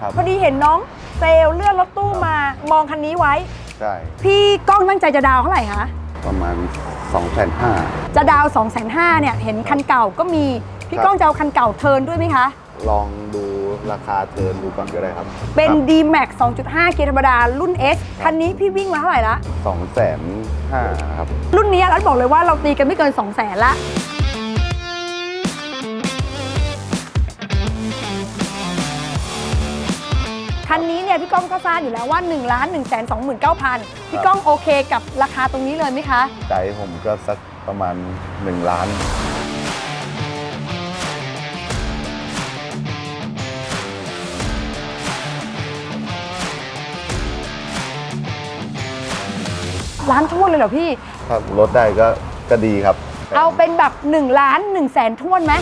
ครับพอดีเห็นน้องเซลล์เลื่อนรถตู้มามองคันนี้ไว้ ใช่ พี่ก้องตั้งใจจะดาวน์เท่าไหร่คะประมาณ2 5 0 0 0จะดาว2 5 0 0 0เนี่ยเห็นคันเก่าก็มีพี่ครับ ก้องจะเอาคันเก่าเทิร์นด้วยไหมคะ ลองดูราคาเทิร์นดูก่อนก็ได้ครับเป็นครับ D-Max 2.5 เกียร์ธรรมดารุ่น S คันนี้พี่วิ่งมาเท่าไหร่ละ สองแสนห้าครับ รุ่นนี้รัฐบอกเลยว่าเราตีกันไม่เกิน 2 0 0 0 0 0ละ ก้องก็ทราบอยู่แล้วว่า1นึ่งล้านหนึ่งแสนสองหมื่นเก้าพันพี่ก้องโอเคกับราคาตรงนี้เลยไหมคะ ใจผมก็สักประมาณ 1 ล้าน ล้านท้วนเลยเหรอพี่ ถ้าลดได้ก็ก็ดีครับ เอาเป็นแบบ1ล้าน1แสนท้วนไหม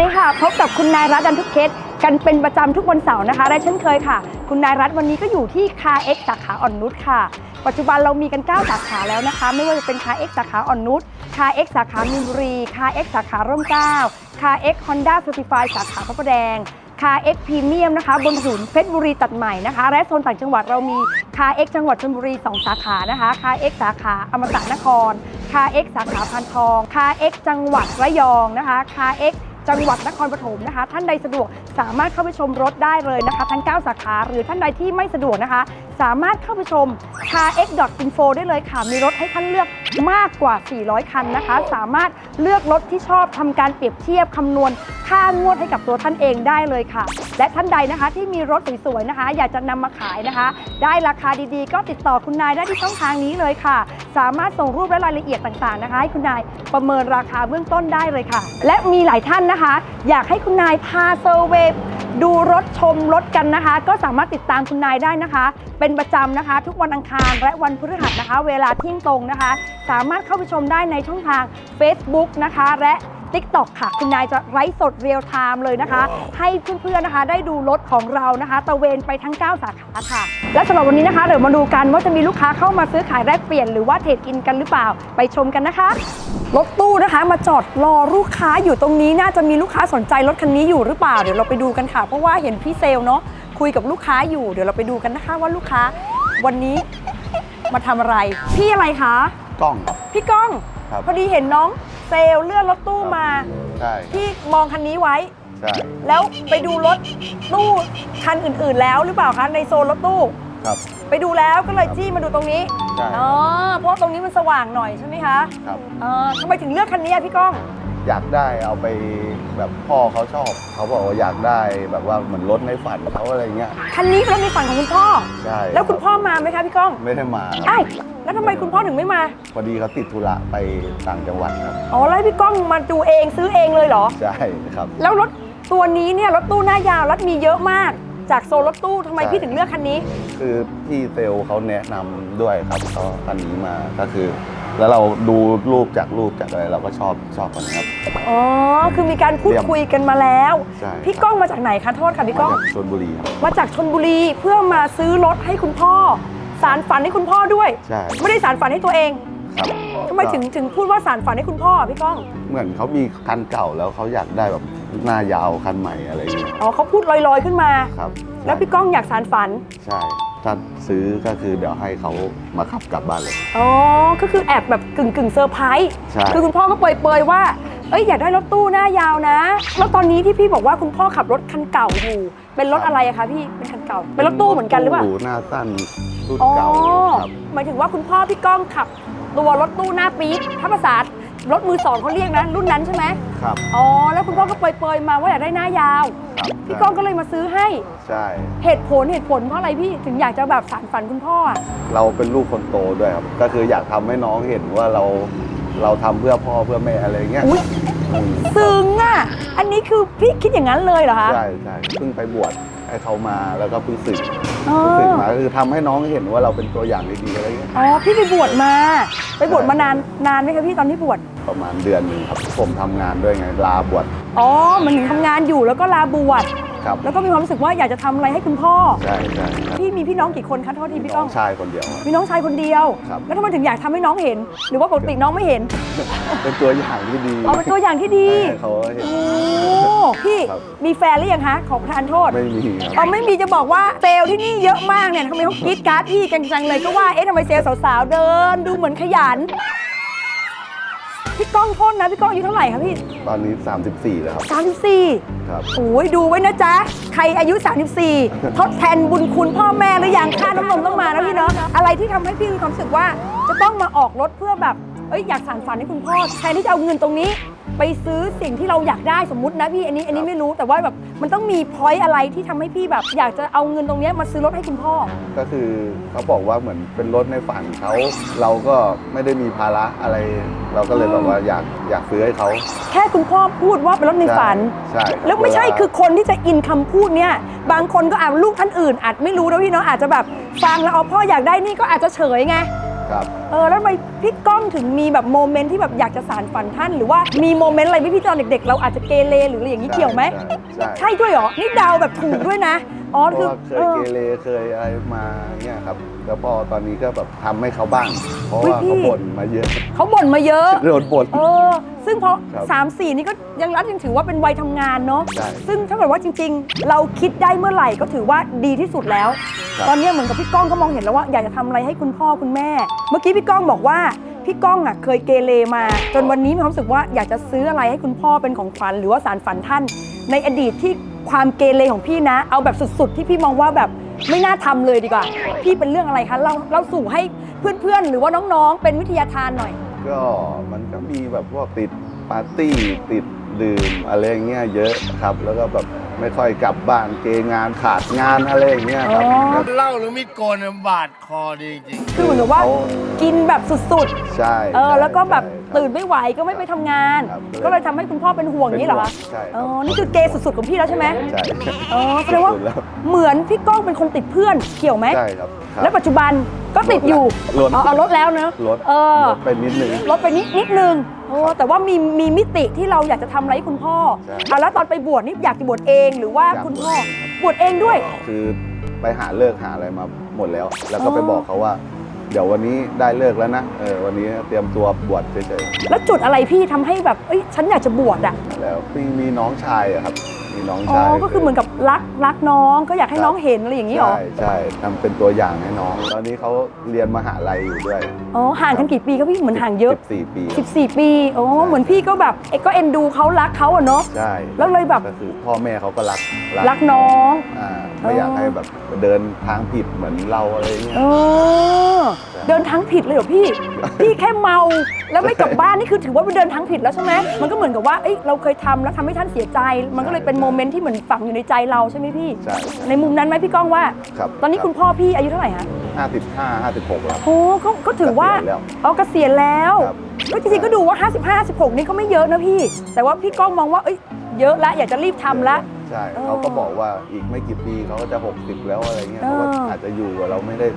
ดีค่ะ พบกับคุณนายรัฐดันทุกเคสกันเป็นประจำทุกวันเสาร์นะคะและเช่นเคยค่ะ คุณนายรัฐวันนี้ก็อยู่ที่คาเอ็กสาขาอ่อนนุชค่ะ ปัจจุบันเรามีกัน 9 สาขาแล้วนะคะ ไม่ว่าจะเป็นคาเอ็กสาขาอ่อนนุชคาเอ็กสาขามีนบุรีคาเอ็กสาขาร่มเกล้าคาเอ็กฮอนด้าเซอร์ติฟายสาขาพระประแดงคาเอ็กพรีเมียมนะคะบนถนนเพชรบุรีตัดใหม่นะคะ และโซนต่างจังหวัดเรามีคาเอ็กจังหวัดชลบุรี 2 สาขานะคะคาเอ็กสาขาอมตะนครคาเอ็กสาขาพันทองคาเอ็กจังหวัดระยองนะคะคาเอ็ก จังหวัดนครปฐมนะคะ ท่านใดสะดวกสามารถเข้าไปชมรถได้เลยนะคะ ทั้ง 9 สาขาหรือท่านใดที่ไม่สะดวกนะคะ สามารถเข้าไปชม carx.info ได้เลยค่ะ มีรถให้ท่านเลือกมากกว่า 400 คันนะคะ สามารถเลือกรถที่ชอบทำการเปรียบเทียบคำนวณค่างวดให้กับตัวท่านเองได้เลยค่ะ และท่านใดนะคะที่มีรถสวยๆนะคะ อยากจะนำมาขายนะคะ ได้ราคาดีๆ ก็ติดต่อคุณนายได้ที่ช่องทางนี้เลยค่ะ สามารถส่งรูปและรายละเอียดต่างๆนะคะ ให้คุณนายประเมินราคาเบื้องต้นได้เลยค่ะ และมีหลายท่านนะคะ อยากให้คุณนายพาเซอร์เวดูรถชมรถกันนะคะ ก็สามารถติดตามคุณนายได้นะคะ เป็นประจำนะคะ ทุกวันอังคารและวันพฤหัสนะคะ เวลาเที่ยงตรงนะคะ สามารถเข้าไปชมได้ในช่องทาง Facebook นะคะ และ TikTok ค่ะ คุณนายจะไลฟ์สดเรียลไทม์เลยนะคะ ให้เพื่อนๆนะคะ ได้ดูรถของเรานะคะตะเวนไปทั้ง 9 สาขาค่ะ และสำหรับวันนี้นะคะเดี๋ยวมาดูกันว่าจะมีลูกค้าเข้ามาซื้อขายแลกเปลี่ยนหรือว่าเทรดอินกันหรือเปล่าไปชมกันนะคะรถตู้นะคะมาจอดรอลูกค้าอยู่ตรงนี้น่าจะมีลูกค้าสนใจรถคันนี้อยู่หรือเปล่าเดี๋ยวเราไปดูกันค่ะ เพราะว่าเห็นพี่เซลลเนาะ คุยกับลูกค้าอยู่ เดี๋ยวเราไปดูกันนะคะว่าลูกค้าวันนี้มาทำอะไร พี่อะไรคะ กล้องครับ พี่ก้อง ครับ พอดีเห็นน้องเซลลเลื่อนรถตู้มา ใช่พี่มองคันนี้ไว้ ใช่แล้วไปดูรถตู้คันอื่นๆ แล้วหรือเปล่าคะในโซนรถตู้ ครับ ไปดูแล้วก็เลยจี้มาดูตรงนี้ใช่ อ๋อเพราะว่าตรงนี้มันสว่างหน่อยใช่ไหมคะครับ เออทำไมถึงเลือกคันนี้อะพี่ก้อง อยากได้เอาไปแบบพ่อเขาชอบ เขาบอกว่าอยากได้แบบว่าเหมือนรถในฝันเขาอะไรเงี้ยคันนี้เป็นรถในฝันของคุณพ่อ ใช่แล้วคุณพ่อมาไหมคะพี่ก้องไม่ได้มาอ้าวแล้วทำไมคุณพ่อถึงไม่มา พอดีเขาติดธุระไปต่างจังหวัดครับ อ๋อแล้วให้พี่ก้องมาดูเองซื้อเองเลยเหรอ ใช่ครับ แล้วรถตัวนี้เนี่ยรถตู้หน้ายาวรัดมีเยอะมาก จากโซนรถตู้ทำไมใช่ พี่ถึงเลือกคันนี้ คือพี่เซลลเขาแนะนำด้วยครับเขาคันนี้มาก็คือ แล้วเราดูรูปจากรูปจากอะไรเราก็ชอบชอบคันนี้ครับ อ๋อ คือมีการพูดเยี่ยมคุยกันมาแล้ว ใช่ พี่ก้องมาจากไหนคะ โทษค่ะพี่ก้องมาจากชลบุรีครับ มาจากชนบุรีเพื่อมาซื้อรถให้คุณพ่อ สารฝันให้คุณพ่อด้วย ใช่ ไม่ได้สารฝันให้ตัวเองครับทำไมถึงถึงพูดว่าสารฝันให้คุณพ่อพี่ก้อง เหมือนเขามีคันเก่าแล้วเขาอยากได้แบบหน้ายาวคันใหม่อะไรอย่างเงี้ยอ๋อเขาพูดลอยๆขึ้นมา ครับแล้วพี่ก้องอยากสารฝัน ใช่ ถ้าซื้อก็คือเดี๋ยวให้เขามาขับกลับบ้านเลย อ๋อ ก็คือแอบแบบกึ่งกึ่งๆเซอร์ไพรส์ใช่ คือคุณพ่อก็เปรยๆว่า เอ้ยอยากได้รถตู้หน้ายาวนะ แล้วตอนนี้ที่พี่บอกว่าคุณพ่อขับรถคันเก่าอยู่ เป็นรถอะไรอะคะพี่ เป็นคันเก่า เป็นรถตู้เหมือนกันหรือเปล่า ตู้หน้าสั้นรุ่นอ๋อ เก่าครับ หมายถึงว่าคุณพ่อพี่ก้องขับตัวรถตู้หน้าปี๊ดถ้าภาษารถมือสองเขาเรียกนะ รุ่นนั้นใช่ไหมครับ อ๋อ แล้วคุณพ่อก็เปรยๆมาว่าอยากได้หน้ายาวครับ พี่ก้องก็เลยมาซื้อให้ใช่ เหตุผลเหตุผลเพราะอะไรพี่ถึงอยากจะแบบสานฝันคุณพ่ออะเราเป็นลูกคนโตด้วยครับ ก็คืออยากทำให้น้องเห็นว่าเราเราทำเพื่อพ่อเพื่อแม่อะไรเงี้ยอุ้ยอืมซึ้งอะ อันนี้คือพี่คิดอย่างนั้นเลยเหรอคะใช่ใช่เพิ่งไปบวชให้เขามาแล้วก็เพิ่งสึกอ๋อเพิ่งสึกมาก็คือทำให้น้องเห็นว่าเราเป็นตัวอย่างดีๆอะไรเงี้ยอ๋อพี่ไปบวชมา ไปบวชมานานนานไหมคะพี่ตอนที่บวชประมาณเดือนหนึ่งครับผมทำงานด้วยไงลาบวชอ๋อมันถึงทำงานอยู่แล้วก็ลาบวชครับแล้วก็มีความรู้สึกว่าอยากจะทำอะไรให้คุณพ่อ ใช่ใช่ครับพี่มีพี่น้องกี่คนคะโทษทีพี่ก้น้อองงชายคนเดียวครับ มีน้องชายคนเดียว ครับ แล้วทำไมถึงอยากทำให้น้องเห็น หรือว่าปกติน้องไม่เห็นเป็นตัวอย่างที่ดีเอาเป็นตัวอย่างที่ดี ให้เขาเห็น โอ้พี่ครับ มีแฟนหรือยังคะขอประทานโทษไม่มีคอ๋รัอบไม่มีจะบอกว่าเซลล์ที่นี่เยอะมากเนี่ยทำไมเขากรีดการ์ดพี่กันจังเลยก็ว่าเอ๊ะทำไมเซลล์สาวๆเดิน ดูเหมือนขยัน พี่ก้องโทษนะพี่ก้องอายุเท่าไหร่คะพี่ตอนนี้ 34 แล้วครับ 34ครับ โอ้ยดูไว้นะจ๊ะ ใครอายุ 34 ทดแทนบุญคุณพ่อแม่หรือยังค่าน้ำนมต้องมานะพี่เนาะอะไรที่ทำให้พี่มีความรู้สึกว่า จะต้องมาออกรถเพื่อแบบเอ้ยอยากสานฝันให้คุณพ่อแทนที่จะเอาเงินตรงนี้ ไปซื้อสิ่งที่เราอยากได้สมมุตินะพี่อันนี้อันนี้ไม่รู้แต่ว่าแบบมันต้องมีพอยต์อะไรที่ทำให้พี่แบบ อยากจะเอาเงินตรงเนี้ยมาซื้อรถให้คุณพ่อ ก็คือเขาบอกว่าเหมือนเป็นรถในฝันเขาเราก็ไม่ได้มีภาระอะไร เราก็เลยแบบว่าอยากอยากซื้อให้เขา แค่คุณพ่อพูดว่าเป็นรถในฝัน ใช่ใช่แล้วไม่ใช่คือคนที่จะอินคำพูดเนี่ยบางคนก็อาจลูกท่านอื่นอาจไม่รู้นะพี่เนาะอาจจะแบบฟังแล้วเอาพ่ออยากได้นี่ก็อาจจะเฉยไง ครับ เออแล้วทำไมพี่ก้องถึงมีแบบโมเมนต์ที่แบบอยากจะสารฝันท่าน หรือว่ามีโมเมนต์อะไรไหมพี่ตอนเด็กๆ เราอาจจะเกเรหรืออะไรอย่างนี้เกี่ยวไหมใช่ใช่ใช่ด้วยเหรอ นี่เดาวแบบถูกด้วยนะ อ๋อเพราะคือว่าเคเอยอเกเรเคยอะไรมาเนี่ยครับ แล้วพอตอนนี้ก็แบบทำให้เขาบ้าง เพราะอุ๊ยว่าพี่เขาบ่นมาเยอะเขาบ่นมาเยอะ โดนบ่น เออ ซึ่งพอครับสามสี่นี่ก็ยังรัฐยังถือว่าเป็นวัยทำงานเนาะ ใช่ ซึ่งถ้าเกิดว่าจริง ๆ เราคิดได้เมื่อไหร่ก็ถือว่าดีที่สุดแล้วครับ ตอนนี้เหมือนกับพี่ก้องก็มองเห็นแล้วว่าอยากจะทำอะไรให้คุณพ่อคุณแม่ เมื่อกี้พี่ก้องบอกว่าพี่ก้องอะเคยเกเรมา จนวันนี้มีความรู้สึกว่าอยากจะซื้ออะไรให้คุณพ่อเป็นของขวัญหรือว่าสารฝันท่าน ในอดีตที่ความเกเรของพี่นะ เอาแบบสุดๆ ที่พี่มองว่าแบบไม่น่าทำเลยดีกว่า พี่เป็นเรื่องอะไรคะเราเราสู่ให้เพื่อนๆ หรือว่าน้องๆ เป็นวิทยาทานหน่อย ก็มันก็มีแบบพวกติดปาร์ตี้ติดดื่มอะไรอย่างเงี้ยเยอะครับ แล้วก็แบบ ไม่ค่อยกลับบ้านเกงานขาดงานอะไรอย่างเงี้ยครับอ๋อครับเหล้าหรือมีดโกนเนี่ยบาดคอดีจริง คือเหมือนกับว่าเขากินแบบสุดใช่ๆ เออ ใช่แล้วก็แบบใช่ครับ ตื่นไม่ไหวก็ไม่ไปทำงาน ครับก็เลยทำให้คุณพ่อเป็นห่วงอย่างนี้เหรอคะใช่คอ๋รัอบนี่คือเกย์สุดๆของพี่แล้วใช่ไหมใช่ อ๋อแสดงว่าสุดแล้ว เหมือนพี่ก้องเป็นคนติดเพื่อนเกี่ยวไหม ใช่ครับครับ แล้วปัจจุบันก็ติดอยู่ลดอ๋อเอาลดแล้วเนอะลดเออลดไปนิดนึง ลดไปนิดนิดนึงโอ้แต่ว่ามีมีมิติที่เราอยากจะทำอะไรให้คุณพ่อใช่เอาแล้วตอนไปบวชนี่อยากจะบวชเองหรือว่าอยาก คุณพ่อบวชเองครับบวชเองด้วย คือไปหาเลิกหาอะไรมาหมดแล้ว แล้วก็อ๋อไปบอกเขาว่า เดี๋ยววันนี้ได้เลิกแล้วนะเออวันนี้เตรียมตัวบวชเฉยแล้วจุดอะไรพี่ทำให้แบบเอ้ยฉันอยากจะบวชอะๆแล้วพี่มีน้องชายอะครับ มีน้องอ๋อชายก็คือเหมือนกับรักรักน้องก็อยากให้ครับน้องเห็นอะไรอย่างนี้เหรอใช่ใช่ทำเป็นตัวอย่างให้น้อง ตอนนี้เขาเรียนมหาลัยอยู่ด้วยอ๋อห่างกันกี่ปีครับพี่เหมือนห่างเยอะ 14 ปี 14 ปีอ๋อใช่เหมือนพี่ก็แบบเอ๊ะก็เอ็นดูเขารักเขาอะเนาะ ใช่แล้วเลยแบบ ก็คือพ่อแม่เขาก็รักรักน้อง อ่า ไม่อยากให้แบบเดินทางผิดเหมือนเราอะไรเงี้ย เออ เดินทางผิดเลยเหรอพี่ พี่แค่เมาแล้วไม่กลับบ้านนี่คือถือว่าเป็นเดินทางผิดแล้วใช่ไหมมันก็เหมือนกับว่าเอ้ยเราเคยทำแล้วทำให้ท่านเสียใจ มันก็เลยเป็นโมเมนต์ที่เหมือนฝังอยู่ในใจเราใช่ไหมพี่ ใช่ในมุมนั้นไหมพี่ก้องว่า ครับตอนนี้คุณพ่อพี่อายุเท่าไหร่ฮะ ห้าสิบห้าห้าสิบหกแล้ว โอ้ก็ก็ถือว่าเกษียณแล้วเอาเกษียณแล้ว ครับ ก็จริงๆก็ดูว่า 55 56 นี่ก็ไม่เยอะนะพี่ แต่ว่าพี่ก้องมองว่าเอ้ยเยอะละอยากจะรีบทำละ ใช่เออเขาก็บอกว่าอีกไม่กี่ปีเขาก็จะ 60 แล้วอะไรเงี้ยเออเขาก็อาจจะอยู่กับเราไม่ได้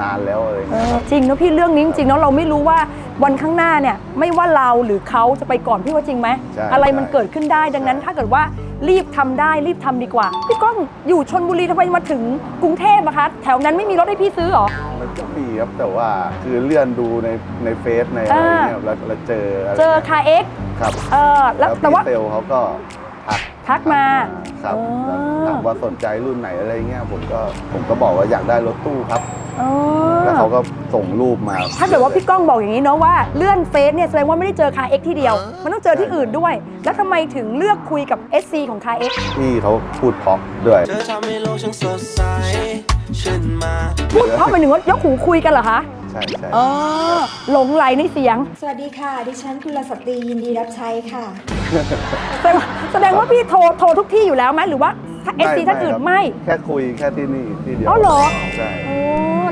นานแล้วอะไรเอเงี้ยอครับ จริงนะพี่เรื่องนี้จริงๆเนาะเราไม่รู้ว่าวันข้างหน้าเนี่ยไม่ว่าเราหรือเขาจะไปก่อนพี่ว่าจริงไหมใช่อะไรมันเกิดขึ้นได้ดังนั้นใช่ถ้าเกิดว่ารีบทำได้รีบทำดีกว่า พี่ก้องอยู่ชนบุรีทำไมมาถึงกรุงเทพอะคะ แถวนั้นไม่มีรถให้พี่ซื้อเหรอ มันก็มีครับแต่ว่าคือเลื่อนดูในในเฟซในอะไรเงี้ยแล้วแล้วเจออะไรเจองี้ยคาเอ็กครับ เออแล้วแล้วแต่ว่าพี่เซลเขาก็ ทักทักมาครับอ๋อแล้วถามว่าสนใจรุ่นไหนอะไรเงี้ยผมก็ผมก็บอกว่าอยากได้รถตู้ครับเออแล้วเขาก็ส่งรูปมาถ้าเกิดว่าพี่ก้องบอกอย่างนี้เนาะว่าเลื่อนเฟซเนี่ยแสดงว่าไม่ได้เจอคาเอ็กที่เดียว มันต้องเจอที่อื่นด้วย แล้วทำไมถึงเลือกคุยกับ SC ของคาเอ็กพี่เขาพูดเพราะด้วย เธอทำให้โลกช่างสดใสขึ้นมา พูดเพราะหมายถึงว่ายกหูคุยกันเหรอคะ ใช่ใช่อ๋อหลงไหลในเสียง สวัสดีค่ะ ดิฉันกุลสตรียินดีรับใช้ค่ะ แสดงว่าแสดงว่าพี่โทรโทรทุกที่อยู่แล้วไหมหรือว่าเอสซีท่านอื่นไม่ แค่คุยแค่ที่นี่ที่เดียวอ๋อเหรอ ใช่ โอ้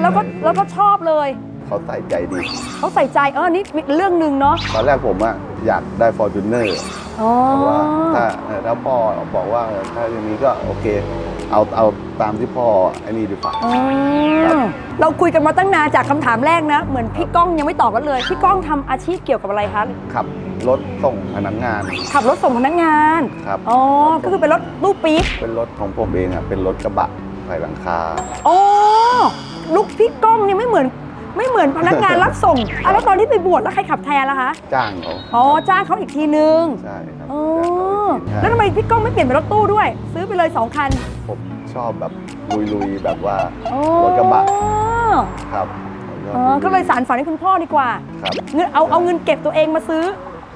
แล้วก็แล้วก็ชอบเลยเขาใส่ใจดี เขาใส่ใจเออนี่เรื่องหนึ่งเนาะตอนแรกผมอะอยากได้ฟอร์จูเนอร์อ๋อแต่ว่าถ้าเออถ้าพ่อบอกว่าเออถ้าอย่างนี้ก็โอเค เอาเอาตามที่พ่อไอ้นี่ดีกว่า อ๋อครับ เราคุยกันมาตั้งนานจากคำถามแรกนะ เหมือนพี่ก้องยังไม่ตอบกันเลย พี่ก้องทำอาชีพเกี่ยวกับอะไรคะขับรถส่งพนักงานขับรถส่งพนักงานครับอ๋อก็คือเป็นรถตู้ปี๊บเป็นรถของผมเองอะเป็นรถกระบะใส่หลังคา อ๋อลูกพี่ก้องเนี่ยไม่เหมือนไม่เหมือนพนักงานรับส่งอะแล้วตอนที่ไปบวชแล้วใครขับแทนล่ะคะจ้างเขาอ๋อจ้างเขาอีกทีนึงใช่ครับอ๋อจ้างเขาแล้วทำไมพี่ก้องไม่เปลี่ยนเป็นรถตู้ด้วย ซื้อไปเลยสองคันผมชอบแบบลุยๆแบบว่า อ๋อรถกระบะ ครับอ๋อก็เลยสารฝันให้คุณพ่อดีกว่า ครับเงินเอาเอาเงินเก็บตัวเองมาซื้อ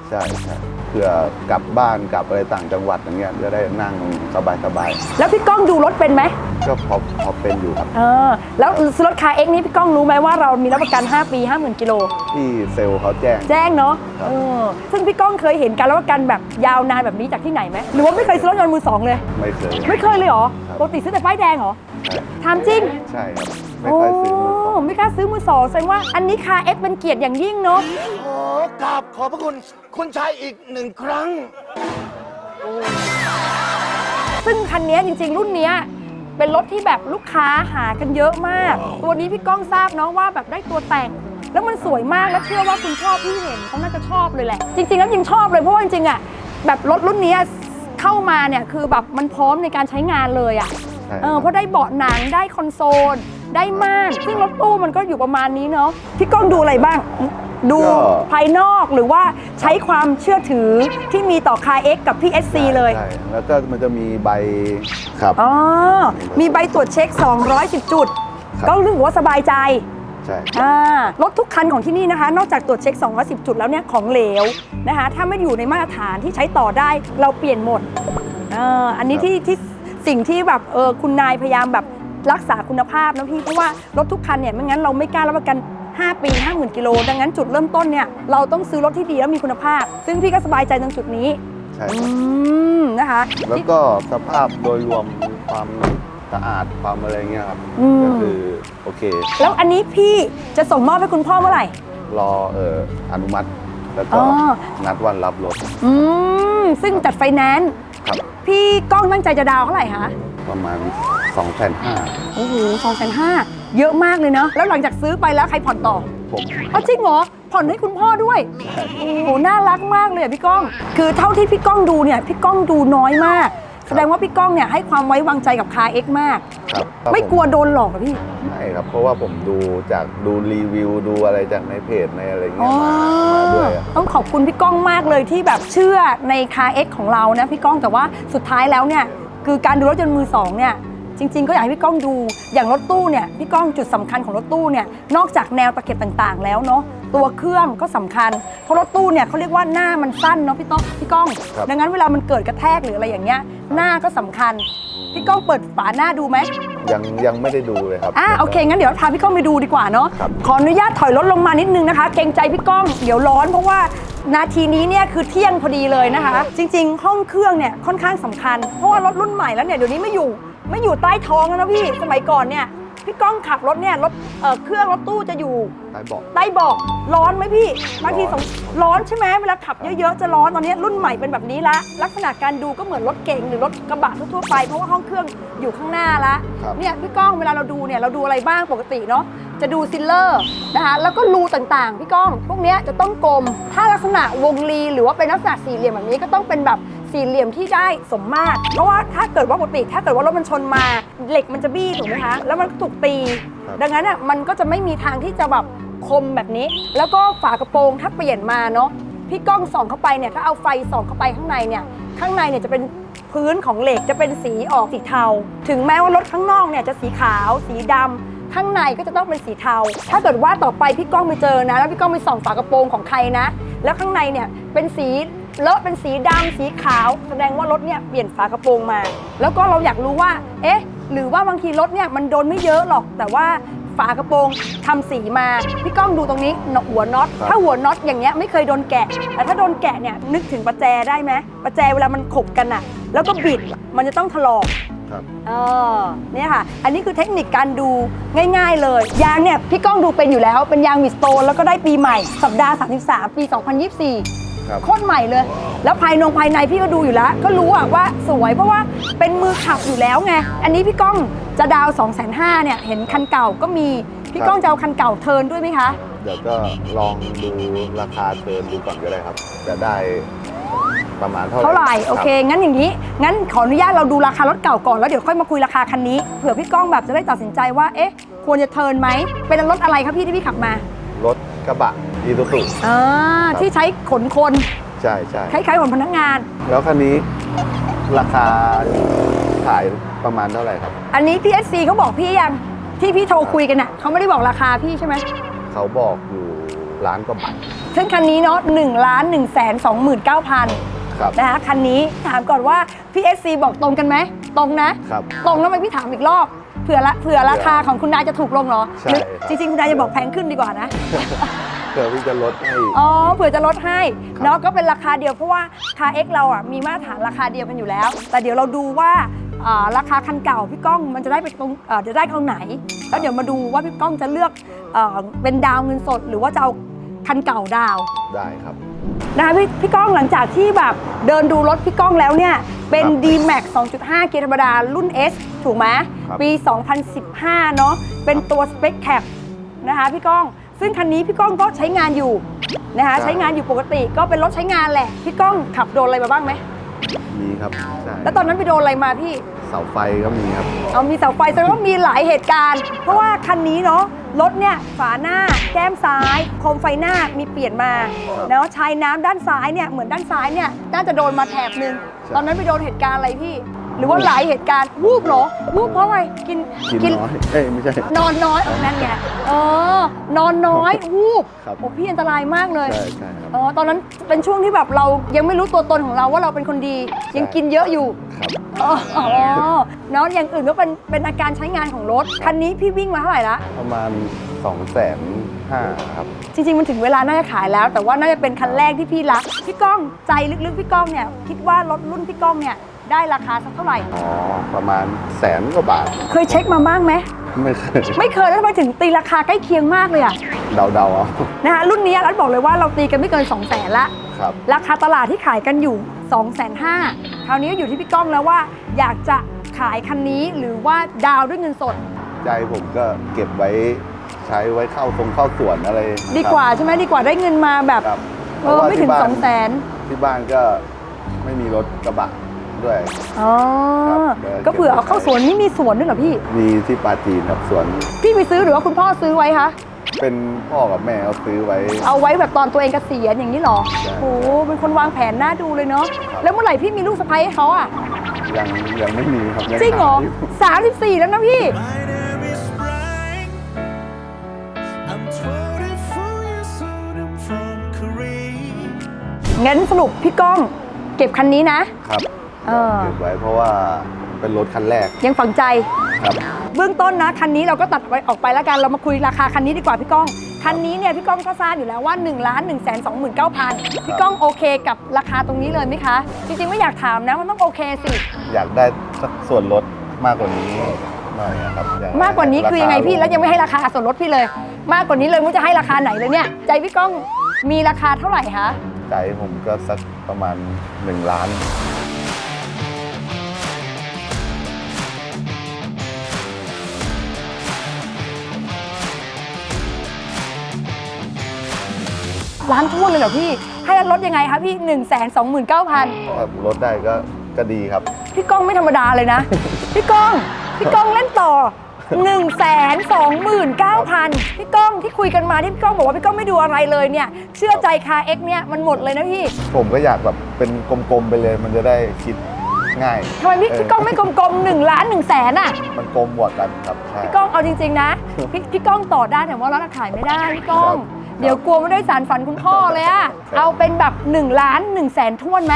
ใช่ใช่เผื่อกลับบ้านกลับอะไรต่างจังหวัดอย่างเงี้ยจะได้นั่งสบายแล้วพี่ก้องดูรถเป็นไหมๆก็พอพอเป็นอยู่ครับ เออ แล้วซื้อรถคาเอ็กนี้พี่ก้องรู้ไหมว่าเรามีรับประกัน 5 ปี 50,000กิโล ที่เซลล์เขาแจ้ง แจ้งเนาะครับ เออซึ่งพี่ก้องเคยเห็นการรับประกันแบบยาวนานแบบนี้จากที่ไหนไหมหรือว่าไม่เคยซื้อรถยนต์มือสองเลย ไม่เคย ไม่เคยเลยเหรอครับ ปกติซื้อแต่ป้ายแดงเหรอ ใช่ถามจริง ใช่ครับ ไม่ค่อยซื้อ มือสองโไม่กล้าซื้อมือสองแสดงว่าอันนี้คาเอ็กเป็นเกียรติอย่างยิ่งเนาะโอ้กราบขอบพระคุณคุณชายอีกหนึ่งครั้ง ซึ่งคันนี้จริง ๆ รุ่นเนี้ยเป็นรถที่แบบลูกค้าหากันเยอะมาก ตัวนี้พี่ก้องทราบเนาะว่าแบบได้ตัวแต่ง แล้วมันสวยมากแล้วเชื่อว่าคุณชอบพี่เห็นเขาน่าจะชอบเลยแหละ จริง ๆ แล้วยังชอบเลยเพราะว่าจริงๆอะแบบรถรุ่นเนี้ยเข้ามาเนี่ยคือแบบมันพร้อมในการใช้งานเลยอะใช่เออเพราะได้เบาะหนังได้คอนโซล ได้ม่านซึ่งรถตู้มันก็อยู่ประมาณนี้เนาะพี่ก้องดูอะไรบ้าง ดูภายนอกหรือว่าใช้ความเชื่อถือที่มีต่อคาเอ็กกับพี่ SC เลย ใช่แล้วก็มันจะมีใบครับ อ๋อ มีใบตรวจเช็ค 210 จุด ครับ ก็รู้สึกว่าสบายใจ ใช่ อ่ารถทุกคันของที่นี่นะคะ นอกจากตรวจเช็ค 210 จุดแล้วเนี่ย ของเหลวนะคะ ถ้าไม่อยู่ในมาตรฐานที่ใช้ต่อได้เราเปลี่ยนหมดอ่าอันนี้ที่ที่สิ่งที่แบบเออคุณนายพยายามแบบ รักษาคุณภาพนะพี่เพราะว่ารถทุกคันเนี่ยไม่งั้นเราไม่กล้ารับประกัน 5 ปี 50,000กิโลดังนั้นจุดเริ่มต้นเนี่ยเราต้องซื้อรถที่ดีแล้วมีคุณภาพ ซึ่งพี่ก็สบายใจตรงจุดนี้ใช่อืครับมนะคะแล้วก็สภาพโดยรวมความสะอาดความอะไรเงี้ยครับอืมก็คือโอเค แล้วอันนี้พี่จะส่งมอบให้คุณพ่อเมื่อไหร่ รอเอ่ออนุมัติ แล้วก็อ๋อ นัดวันรับรถอืมซึ่งจัดไฟแนนซ์ครับพี่ก้องตั้งใจจะดาวน์เท่าไหร่คะประมาณ 2องแสนห้าโอ้โหสองแสนห้าเยอะมากเลยเนาะแล้วหลังจากซื้อไปแล้วใครผ่อนต่อผมเอาจริงเหรอผ่อนให้คุณพ่อด้วยโอ้โหน่ารักมากเลยอะพี่ก้อง คือเท่าที่พี่ก้องดูเนี่ยพี่ก้องดูน้อยมาก แสดงว่าพี่ก้องเนี่ยให้ความไว้วางใจกับคาเอ็กมาก ครับไม่กลัวโดนหลอกเหรอพี่ไม่ครับ เพราะว่าผมดูจากดูรีวิวดูอะไรจากในเพจในอะไรอ๋เงี้อยมามาด้วยอะ ต้องขอบคุณพี่ก้องมากเลยที่แบบเชื่อในคาเอ็กของเรานะพี่ก้องแต่ว่าสุดท้ายแล้วเนี่ยคือการดูรถยนต์มือสองเนี่ย จริง ๆ ก็อยากให้พี่ก้องดูอย่างรถตู้เนี่ยพี่ก้องจุดสำคัญของรถตู้เนี่ยนอกจากแนวตะเข็บต่างๆ แล้วเนาะตัวเครื่องก็สำคัญ เพราะรถตู้เนี่ยเขาเรียกว่าหน้ามันสั้นเนาะพี่ต้องพี่ก้อง ครับ ดังนั้นเวลามันเกิดกระแทกหรืออะไรอย่างเงี้ยหน้าก็สำคัญพี่ก้องเปิดฝาหน้าดูไหม ยังยังไม่ได้ดูเลยครับ อะโอเค งั้นเดี๋ยวพาพี่ก้องไปดูดีกว่าเนาะครับ ขออนุญาตถอยรถลงมานิดนึงนะคะ เกรงใจพี่ก้องเดี๋ยวร้อนเพราะว่านาทีนี้เนี่ยคือเที่ยงพอดีเลยนะคะ จริง ๆ ห้องเครื่องเนี่ยค่อนข้างสำคัญ เพราะว่ารถรุ่นใหม่แล้วเนี่ยเดี๋ยวนี้ไม่อยู่ ไม่อยู่ใต้ท้องแล้วนะพี่ สมัยก่อนเนี่ยพี่ก้องขับรถเนี่ยรถเอ่อเครื่องรถตู้จะอยู่ได้บอกใต้เบอกร้อนไหมพี่บางทีร้อนสงร้อนใช่ไหมเวลาขับเยอะๆจะร้อนตอนนี้รุ่นใหม่เป็นแบบนี้ละ ลักษณะการดูก็เหมือนรถเก๋งหรือรถกระบะทั่วๆไปเพราะว่าห้องเครื่องอยู่ข้างหน้าละครับ เนี่ยพี่ก้องเวลาเราดูเนี่ยเราดูอะไรบ้างปกติเนาะจะดูซิลเลอร์นะคะแล้วก็รูต่างๆพี่ก้อง พวกเนี้ยจะต้องกลม ถ้าลักษณะวงรีหรือว่าเป็นลักษณะสี่เหลี่ยมแบบนี้ก็ต้องเป็นแบบ สี่เหลี่ยมที่ได้สมมาตรเพราะว่าถ้าเกิดว่าปกติถ้าเกิดว่ารถมันชนมาเหล็กมันจะบี้ถูกไหมคะแล้วมันถูกตี ครับ ดังนั้นอะมันก็จะไม่มีทางที่จะแบบคมแบบนี้ แล้วก็ฝากระโปรงถ้าเปลี่ยนมาเนาะพี่ก้องส่องเข้าไปเนี่ยถ้าเอาไฟส่องเข้าไปข้างในเนี่ยข้างในเนี่ยจะเป็นพื้นของเหล็กจะเป็นสีออกสีเทา ถึงแม้ว่ารถข้างนอกเนี่ยจะสีขาว สีดำข้างในก็จะต้องเป็นสีเทา ถ้าเกิดว่าต่อไปพี่ก้องไปเจอนะ แล้วพี่ก้องไปส่องฝากระโปรงของใครนะ แล้วข้างในเนี่ยเป็นสี เลอะเป็นสีดำสีขาว แสดงว่ารถเนี่ยเปลี่ยนฝากระโปรงมา แล้วก็เราอยากรู้ว่า เอ๊ะ หรือว่าบางทีรถเนี่ยมันโดนไม่เยอะหรอก แต่ว่าฝากระโปรงทำสีมา พี่ก้องดูตรงนี้หัวน็อตครับถ้าหัวน็อตอย่างเงี้ยไม่เคยโดนแกะ แต่ถ้าโดนแกะเนี่ยนึกถึงประแจได้ไหมประแจเวลามันขบกันอะแล้วก็บิดมันจะต้องถลอก ครับเออเนี่ยค่ะ อันนี้คือเทคนิคการดูง่าย ๆ เลย ยางเนี่ยพี่ก้องดูเป็นอยู่แล้ว เป็นยางมิสโตนแล้วก็ได้ปีใหม่ สัปดาห์ 33 ปี 2024 ครับ โคตรใหม่เลย แล้วภายนงภายในพี่ก็ดูอยู่แล้ว ก็รู้อะว่าสวยเพราะว่าเป็นมือขับอยู่แล้วไง อันนี้พี่ก้องจะดาว2 5 0 0 0เนี่ยเห็นคันเก่าก็มี พี่ก้องจะเอาคันเก่าเทิร์นด้วยไหมคะ เดี๋ยวก็ลองดูราคาเทิร์นดูก่อนก็ได้ครับ จะได้ประมาณเท่าไหร่เท่าไหร่คบโอเค งั้นอย่างนี้ งั้นขออนุญาตเราดูราคารถเก่าก่อนแล้วเดี๋ยวค่อยมาคุยราคาคันนี้เผื่อพี่ก้องแบบจะได้ตัดสินใจว่าเอ๊ะ ควรจะเทิร์นไหมเป็นรถอะไรครับพี่ที่พี่ขับมา รถกระบะ อีซูซุอ่าครับที่ใช้ขนคนใช่ใช่คล้ายๆขนพนักงาน แล้วคันนี้ราคาขายประมาณเท่าไหร่ครับ อันนี้พี่เอสซีเขาบอกพี่ยังที่พี่โทรคุยกันน่ะเขาไม่ได้บอกราคาพี่ใช่ไหมเขาบอกอยู่ล้านกว่าบาทซึ่งคันนี้เนาะหนึ่งล้านหนึ่งแสนสองหมื่นเก้าพันครับนะคะคันนี้ถามก่อนว่าพี่เอสซีบอกตรงกันไหมตรงนะครับ ตรงแล้วทำไมพี่ถามอีกรอบเผื่อละเผื่อราคาของคุณนายจะถูกลงเหรอใช่หรือครับจริงๆคุณนายจะบอกแพงขึ้นดีกว่านะ เผื่อพี่จะลดให้ อ๋อเผื่อจะลดให้ครับเนาะก็เป็นราคาเดียวเพราะว่าคาเอ็กเราอะมีมาตรฐานราคาเดียวกันอยู่แล้ว แต่เดี๋ยวเราดูว่าอ่าราคาคันเก่าพี่ก้องมันจะได้ไปตรงเอ่อจะได้เท่าไหนแล้วเดี๋ยวมาดูว่าพี่ก้องจะเลือกเอ่อเป็นดาวเงินสด หรือว่าจะเอาคันเก่าดาว ได้ครับ นะคะพี่พี่ก้องหลังจากที่แบบเดินดูรถพี่ก้องแล้วเนี่ย เป็น ครับ D-Max 2.5 เกียร์ธรรมดารุ่น S ถูกไหมครับ ปี 2015 เนาะเป็นตัว Spec Cap นะคะพี่ก้อง ซึ่งคันนี้พี่ก้องก็ใช้งานอยู่นะคะใช้งานอยู่ปกติก็เป็นรถใช้งานแหละพี่ก้องขับโดนอะไรมาบ้างไหมมีครับใช่แล้วตอนนั้นไปโดนอะไรมาพี่เสาไฟก็มีครับเอามีเสาไฟแสดงว่ามีหลายเหตุการณ์ เพราะว่าคันนี้เนาะรถเนี่ยฝาหน้า แก้มซ้ายโคมไฟหน้ามีเปลี่ยนมาครับเนาะชายน้ำด้านซ้ายเนี่ยเหมือนด้านซ้ายเนี่ยน่าจะโดนมาแถบหนึ่งใช่ตอนนั้นไปโดนเหตุการณ์อะไรพี่ หรือว่าหลายเหตุการณ์วูบเหรอวูบเพราะอะไรกินกินน้อยเอ้ยไม่ใช่ นอนน้อยเอานั่นไงเออนอนน้อยวูบครับโอ้พี่อันตรายมากเลยใช่ใช่ครับ เออตอนนั้นเป็นช่วงที่แบบเรายังไม่รู้ตัวตนของเราว่าเราเป็นคนดี ยังกินเยอะอยู่ครับอ๋ออ๋อเนาะอย่างอื่นก็เป็นเป็นอาการใช้งานของรถคันนี้พี่วิ่งมาเท่าไหร่ละประมาณ2องแสนห้าครับ จริง ๆ มันถึงเวลาน่าจะขายแล้ว แต่ว่าน่าจะเป็นคันแรกที่พี่รัก พี่ก้องใจลึกๆพี่ก้องเนี่ยคิดว่ารถรุ่นพี่ก้องเนี่ย ได้ราคาสักเท่าไหร่ อ๋อ ประมาณแสนกว่าบาท เคยเช็คมาบ้างไหม ไม่เคยไม่เคยแล้วทำไมถึงตีราคาใกล้เคียงมากเลยอะเดาเดาๆเอานะคะรุ่นนี้รัฐบอกเลยว่าเราตีกันไม่เกิน2 0 0แสนละ ครับ ราคาตลาดที่ขายกันอยู่ 2 5 0 0 0 0คราวนี้ก็อยู่ที่พี่ก้องแล้วว่า อยากจะขายคันนี้หรือว่าดาวน์ด้วยเงินสด ใจผมก็เก็บไว้ใช้ไว้เข้าตรงเข้าสวนอะไรดีกว่าใช่ไหมดีกว่าได้เงินมาแบบครับเออไม่ถึงเพราะว่าสองแสน ที่บ้านก็ไม่มีรถกระบะ ด้วย อ๋อครับเออก็เผื่อเอาเข้าสวนนี่มีสวนด้วยเหรอพี่ มีที่ปาจีนครับสวนพี่ไปซื้อหรือว่าคุณพ่อซื้อไว้คะ เป็นพ่อกับแม่เขาซื้อไว้ เอาไว้แบบตอนตัวเองเกษียณอย่างนี้เหรอ ใช่ โอ้โหเป็นคนวางแผนน่าดูเลยเนาะครับแล้วเมื่อไหร่พี่มีลูกสะใภ้ให้เขาอะ ยังยังไม่มีครับยังจริงเหรอหายู่สามสิบสี่แล้วนะพี่ My name is Brian. I'm 24 years old. I'm from Korea. งั้นสรุปพี่ก้อง เก็บคันนี้นะ ครับ เออ เก็บไว้เพราะว่าเป็นรถคันแรกยังฝังใจ ครับ เบื้องต้นนะคันนี้เราก็ตัดไว้ออกไปแล้วกันเรามาคุยราคาคันนี้ดีกว่าพี่ก้อง คันนี้เนี่ยพี่ก้องก็ทราบอยู่แล้วว่า1นึ่งล้านหนึ่งแสนสองหมื่นเก้าพันพี่ก้องโอเคกับราคาตรงนี้เลยไหมคะ จริงๆไม่อยากถามนะมันต้องโอเคสิ อยากได้สักส่วนลดมากกว่านี้หน่อยนะครับอยมากกว่านี้คือยังไงพี่ราาแล้วยังไม่ให้ราคาส่วนลดพี่เลย มากกว่านี้เลยมุจะให้ราคาไหนเลยเนี่ยใจพี่ก้องมีราคาเท่าไหร่คะใจผมก็สักประมาณ1ล้าน ล้านทุ่นเลยเหรอพี่ ให้ลดยังไงคะพี่1นึ่งแสนสองหมื่นเก้าพันถ้าลดได้ก็ก็ดีครับ พี่ก้องไม่ธรรมดาเลยนะ พี่ก้อง พี่ก้องเล่นต่อ1นึ่งแสนสองหมื่นเก้าพันพี่ก้องที่คุยกันมาที่พี่ก้องบอกว่าพี่ก้องไม่ดูอะไรเลยเนี่ย เชื่อใจคาเอ็กเนี่ยมันหมดเลยนะพี่ผมก็อยากแบบเป็นกลมๆไปเลย มันจะได้คิดง่ายทำไมพี่เพี่ก้องไม่กลมๆหนึ่งล้านหนึ่งแสนอะ มันกลมกว่ากันครับใช่ พี่ก้องเอาจริงๆนะ พี่พี่ก้องต่อได้แต่ว่าเราขายไม่ได้พี่ก้อง ครับ เดี๋ยวกลัวไม่ได้สารฝันคุณพ่อเลยอะครับเอาเป็นแบบ1ล้าน1แสนท้วนไหม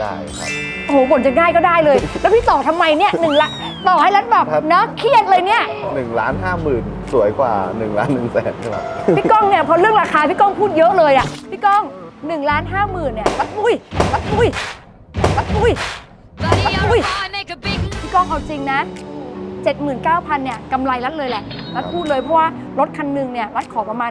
ได้ครับ โอ้โหบ่นจะง่ายก็ได้เลย แล้วพี่ต่อทำไมเนี่ยหนึ่งละต่อให้รัดแบบครับเนาะเครียดเลยเนี่ยหนึ่งล้านห้าหมื่นสวยกว่า1ล้านหนึ่งแสนใช่ไหมพี่ก้องเนี่ยพอเรื่องราคาพี่ก้องพูดเยอะเลยอะพี่ก้อง 1ล้านห้าหมื่นเนี่ยรัดปุ้ยรัดปุ้ยรัดปุ้ยอุ้ยพี่ก้องเอาจริงนะ 79,000เนี่ยกำไรรัดเลยแหละรัดพูดเลยเพราะว่ารถคันหนึ่งเนี่ยรัดขอประมาณ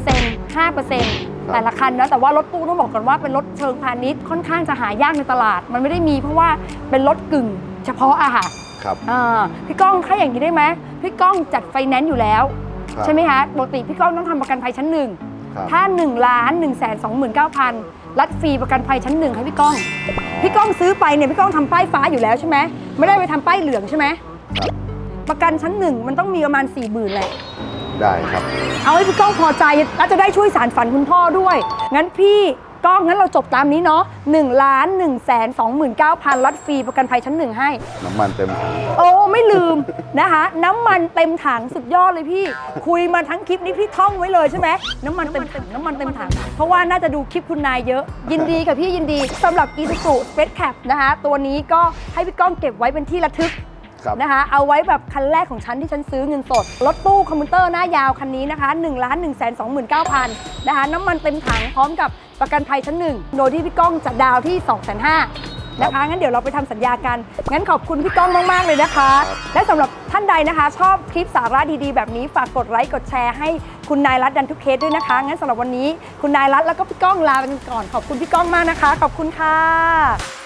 10% 5%แต่ละคันนะแต่ว่ารถตู้ต้องบอกก่อนว่าเป็นรถเชิงพาณิชย์ค่อนข้างจะหายากในตลาด มันไม่ได้มีเพราะว่าเป็นรถกึ่งเฉพาะอะค่ะครับอ่าพี่ก้องถ้าอย่างนี้ได้ไหมพี่ก้องจัดไฟแนนซ์อยู่แล้วครับใช่ไหมคะปกติพี่ก้องต้องทำประกันภัยชั้นหนึ่ง ครับถ้า1ล้าน1 2 9 0 0 0รัดฟรีประกันภัยชั้นหนึ่งให้พี่ก้อง พี่ก้องซื้อไปเนี่ยพี่ก้องทำป้ายฟ้าอยู่แล้วใช่ไหมไม่ได้ไปทำป้ายเหลืองใช่ไหมครับ ประกันชั้นหนึ่งมันต้องมีประมาณ4ี่หมื่นแหละ ได้ครับ เอาให้พี่ก้องพอใจแล้วจะได้ช่วยสารฝันคุณพ่อด้วย งั้นพี่ ก้องงั้นเราจบตามนี้เนาะ1ล้าน1แสน29,000รัดฟรีประกันภัยชั้นหนึ่งให้ น้ำมันเต็มถังโอ้ไม่ลืมนะคะ น้ำมันเต็มถังสุดยอดเลยพี่ คุยมาทั้งคลิปนี้พี่ท่องไว้เลยใช่ไหมน้ำมันเต็มถังน้ำมันเต็มถังเพราะว่าน่าจะดูคลิปคุณนายเยอะ ยินดีกับพี่ยินดีสำหรับ Isuzu Space Cap นะคะ ตัวนี้ก็ให้พี่ก้องเก็บไว้เป็นที่ระทึก ครับนะคะ เอาไว้แบบคันแรกของฉันที่ฉันซื้อเงินสด รถตู้คอมพิวเตอร์หน้ายาวคันนี้นะคะ1นึ่งล้านหนึ่งแสนสองหมื่นเก้าพันนะคะ น้ำมันเต็มถังพร้อมกับประกันภัยชั้นหนึ่งโดยที่พี่ก้องจะดาวที่2องแสนห้านะคะงั้นเดี๋ยวเราไปทำสัญญากัน งั้นขอบคุณพี่ก้องมาก ๆ เลยนะคะ และสำหรับท่านใดนะคะ ชอบคลิปสาระดีๆ แบบนี้ฝากกดไลค์กดแชร์ให้คุณนายรัตดันทุกเคสด้วยนะคะ งั้นสำหรับวันนี้คุณนายรัตแล้วก็พี่ก้องลาไปกันก่อน ขอบคุณพี่ก้องมากนะคะ ขอบคุณค่ะ